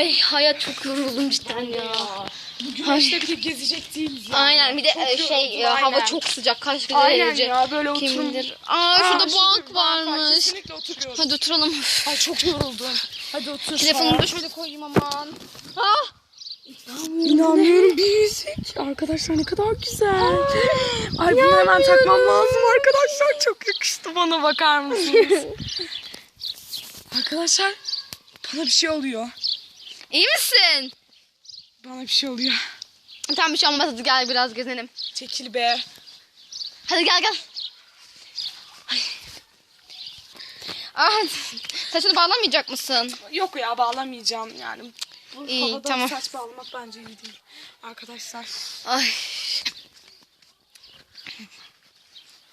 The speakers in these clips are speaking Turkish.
Ay hayat çok yoruldum cidden ya. Bu güneşte bir de gezecek değiliz. Aynen bir de Çok e, şey yoruldum, e, hava aynen. çok sıcak kaç Aynen derece. ya böyle oturum. Kim bilir. Aa, Aa, şurada bank varmış. Kesinlikle oturuyoruz. Hadi oturalım. Ay çok yoruldum. Hadi otur. Telefonumu da şöyle koyayım aman. Ah! İnanmıyorum bir yüzük. Arkadaşlar ne kadar güzel. Ay bunu hemen takmam lazım arkadaşlar. Çok yakıştı bana bakar mısınız? arkadaşlar bana bir şey oluyor. İyi misin? Bana bir şey oluyor. Tamam bir şey olmaz hadi gel biraz gezelim. Çekil be. Hadi gel gel. Ay. Ah, saçını bağlamayacak mısın? Yok ya bağlamayacağım yani. Bu İyi, havada tamam. saç bağlamak bence iyi değil. Arkadaşlar. Ay.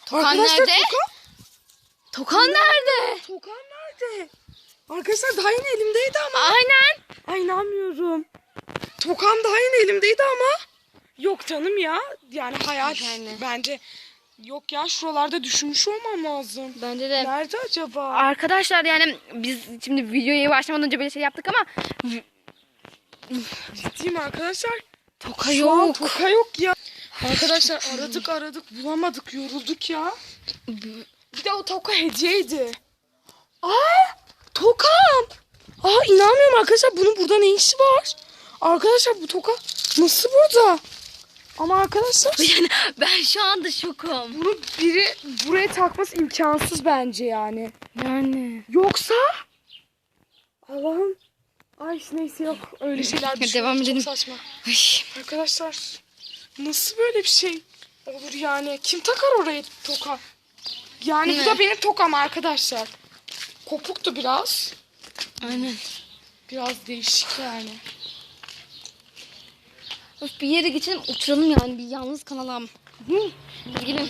Tokan Arkadaşlar, nerede? Tokan, Tokan nerede? Tokan nerede? Arkadaşlar daha yeni elimdeydi ama. Aynen. Ay inanmıyorum. Tokan daha yeni elimdeydi ama. Yok canım ya. Yani hayat Yani. bence. Yok ya şuralarda düşünmüş olmam lazım. Bence de. Nerede acaba? Arkadaşlar yani biz şimdi videoya başlamadan önce böyle şey yaptık ama Ciddiyim arkadaşlar. Toka Şu yok. toka yok ya. Arkadaşlar aradık aradık bulamadık yorulduk ya. Bir de o toka hediyeydi. Aa tokam. Aa inanmıyorum arkadaşlar bunun burada ne işi var? Arkadaşlar bu toka nasıl burada? Ama arkadaşlar Yani ben şu anda şokum. bunu biri buraya takması imkansız bence yani. Yani. Yoksa Allah'ım Ay neyse yok öyle şeyler düşünmek devam çok edelim. saçma. Ay. Arkadaşlar nasıl böyle bir şey olur yani? Kim takar oraya toka? Yani Değil bu da benim tokam arkadaşlar. Kopuktu biraz. Aynen. Biraz değişik yani. Öf, bir yere geçelim oturalım yani bir yalnız kalalım. Hı. Hadi gelin.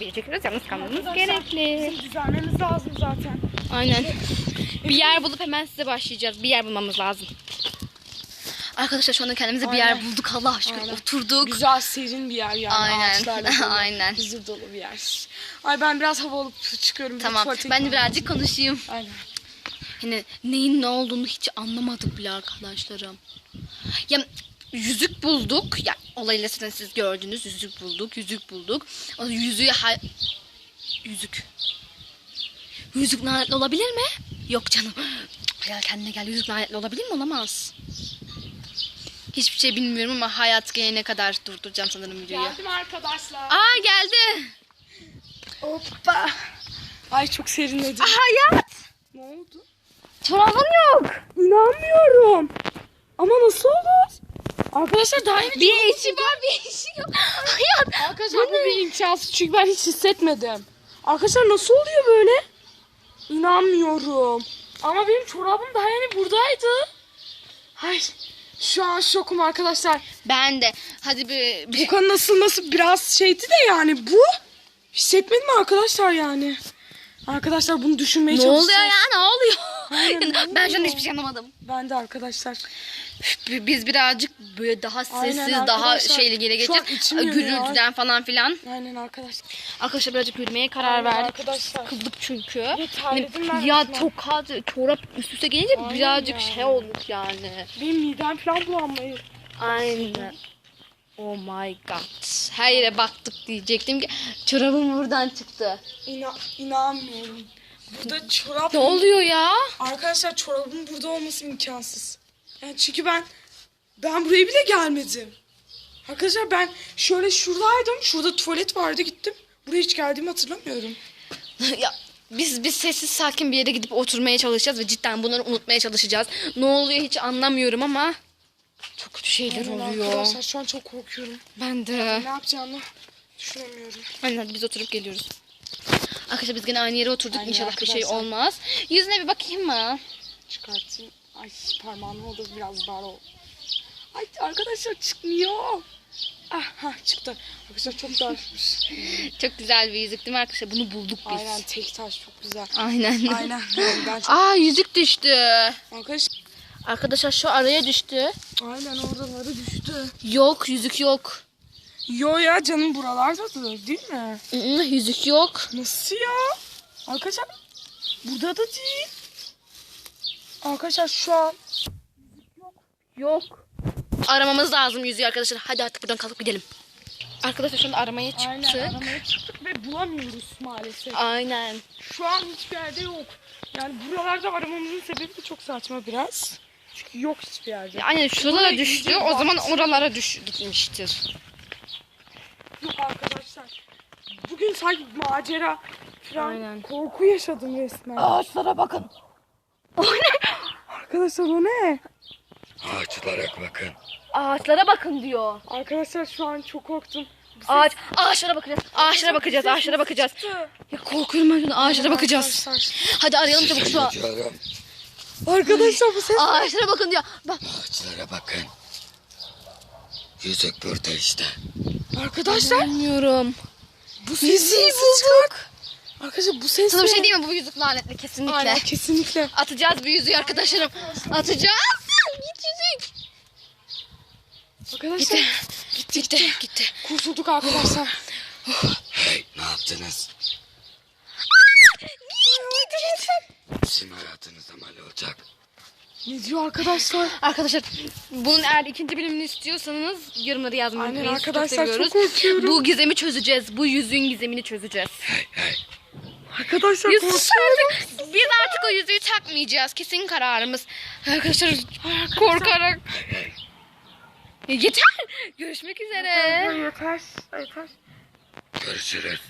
Bir çekiyoruz yalnız kalmamız gerekli. Bizim düzenlememiz lazım zaten. Aynen. Bir yer bulup hemen size başlayacağız. Bir yer bulmamız lazım. Arkadaşlar şu anda kendimize bir yer Aynen. bulduk Allah aşkına. Aynen. Oturduk. Güzel serin bir yer yani. Aynen. Ağaçlarla Aynen. Huzur dolu bir yer. Ay ben biraz hava alıp çıkıyorum. Tamam. Ben de birazcık konuşayım. Aynen. Hani neyin ne olduğunu hiç anlamadık bile arkadaşlarım. Ya yüzük bulduk. Ya olayla zaten siz gördünüz. Yüzük bulduk. Yüzük bulduk. O yüzüğü ha- yüzük. Yüzük lanetli olabilir mi? Yok canım. Hayal kendine gel. Yüzük lanetli olabilir mi? Olamaz. Hiçbir şey bilmiyorum ama hayat gelene kadar durduracağım sanırım videoyu. Geldim arkadaşlar. Aa geldi. Hoppa. Ay çok serinledim. Hayat. Ne oldu? Çorabın yok. İnanmıyorum. Ama nasıl olur? Arkadaşlar daha yeni Bir işi var bir işi yok. Hayat. Arkadaşlar bu bir imkansız çünkü ben hiç hissetmedim. Arkadaşlar nasıl oluyor böyle? İnanmıyorum. Ama benim çorabım daha yeni buradaydı. Ay şu an şokum arkadaşlar. Ben de. Hadi bir, bir Tokanın nasılması biraz şeydi de yani bu. Hissetmedim arkadaşlar yani. Arkadaşlar bunu düşünmeye Ne çalışacağız. oluyor ya? Ne oluyor? Aynen, ne ben şu an hiçbir şey anlamadım. Ben de arkadaşlar. Biz birazcık böyle daha sessiz, Aynen daha şeyli geri geçip yanıyor. gürültüden falan filan. Aynen arkadaşlar. Arkadaşlar birazcık yürümeye karar Aynen verdik. arkadaşlar. Kızdık çünkü. terledim ben ya tokat, çorap üst üste gelince Aynen birazcık ya. şey olduk yani. Benim midem falan bulanmayı. Aynen. Oh my god. Her yere baktık diyecektim ki çorabım buradan çıktı. İna inanmıyorum. Burada çorap... Ne oluyor ya? Arkadaşlar çorabın burada olması imkansız. Yani çünkü ben ben buraya bile gelmedim. Arkadaşlar ben şöyle şuradaydım. Şurada tuvalet vardı gittim. Buraya hiç geldiğimi hatırlamıyorum. ya biz biz sessiz sakin bir yere gidip oturmaya çalışacağız ve cidden bunları unutmaya çalışacağız. Ne oluyor hiç anlamıyorum ama çok kötü şeyler Aynen oluyor. Arkadaşlar şu an çok korkuyorum. Ben de. Ne yapacağımı düşünemiyorum. Aynen biz oturup geliyoruz. Arkadaşlar biz gene aynı yere oturduk. Aynen İnşallah bir şey arkadaşlar. olmaz. Yüzüne bir bakayım mı? Çıkartayım. Ay parmağım oldu biraz dar ol. Ay arkadaşlar çıkmıyor. Ah ha çıktı. Arkadaşlar çok darmış. Çok güzel bir yüzük değil mi arkadaşlar? Bunu bulduk biz. Aynen tek taş çok güzel. Aynen. Aynen. Yani ben çok... Aa yüzük düştü. Arkadaşlar Arkadaşlar şu araya düştü. aynen oraları düştü. Yok yüzük yok. Yo ya canım buralarda değil mi? Hı, yüzük yok. Nasıl ya? Arkadaşlar burada da değil. Arkadaşlar şu an Yok. Aramamız lazım yüzüğü arkadaşlar. Hadi artık buradan kalkıp gidelim. Arkadaşlar şu anda aramaya çıktık. aynen aramaya çıktık ve bulamıyoruz maalesef. Aynen. Şu an hiçbir yerde yok. Yani buralarda aramamızın sebebi de çok saçma biraz. Çünkü yok hiçbir yerde. Aynen şurada da düştü. O zaman oralara düş gitmiştir. Yok arkadaşlar. Bugün sanki macera falan Aynen. korku yaşadım resmen. Ağaçlara bakın. Arkadaşlar o ne? Ağaçlara bakın. Ağaçlara bakın diyor. Arkadaşlar şu an çok korktum. Ağaç, ağaçlara bakacağız. Ağaçlara bakacağız. Ağaçlara bakacağız. Ya korkuyorum ben. Ağaçlara bakacağız. Hadi arayalım çabuk şu an. Arkadaşlar bu ses Ağaçlara bakın diyor. Bak. Ağaçlara bakın. Yüzük burada işte. Arkadaşlar Bilmiyorum. bu sesi bulduk. Arkadaşlar bu ses Sana bir şey diyeyim mi? Bu yüzük lanetli kesinlikle. Aynen kesinlikle. Atacağız bu yüzüğü arkadaşlarım. Atacağız. Git yüzük. Arkadaşlar Gitti. Gitti. Gitti. kurtulduk arkadaşlar. Hey ne yaptınız? Sizin hayatınızda mal olacak. Ne diyor arkadaşlar? Arkadaşlar bunun eğer ikinci bölümünü istiyorsanız yorumları yazmayı Aynen unutmayın. arkadaşlar, çok seviyoruz. korkuyorum. Bu gizemi çözeceğiz. Bu yüzüğün gizemini çözeceğiz. Hey hey. Arkadaşlar Biz korkuyorum. artık, biz artık o yüzüğü takmayacağız. Kesin kararımız. Arkadaşlar korkarak. Hey hey. Yeter. Görüşmek üzere. Yeter. Yeter. Görüşürüz.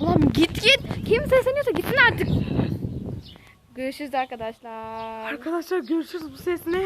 Ulan git git. Kim sesleniyorsa gitsin artık. Görüşürüz arkadaşlar. Arkadaşlar görüşürüz bu ses ne?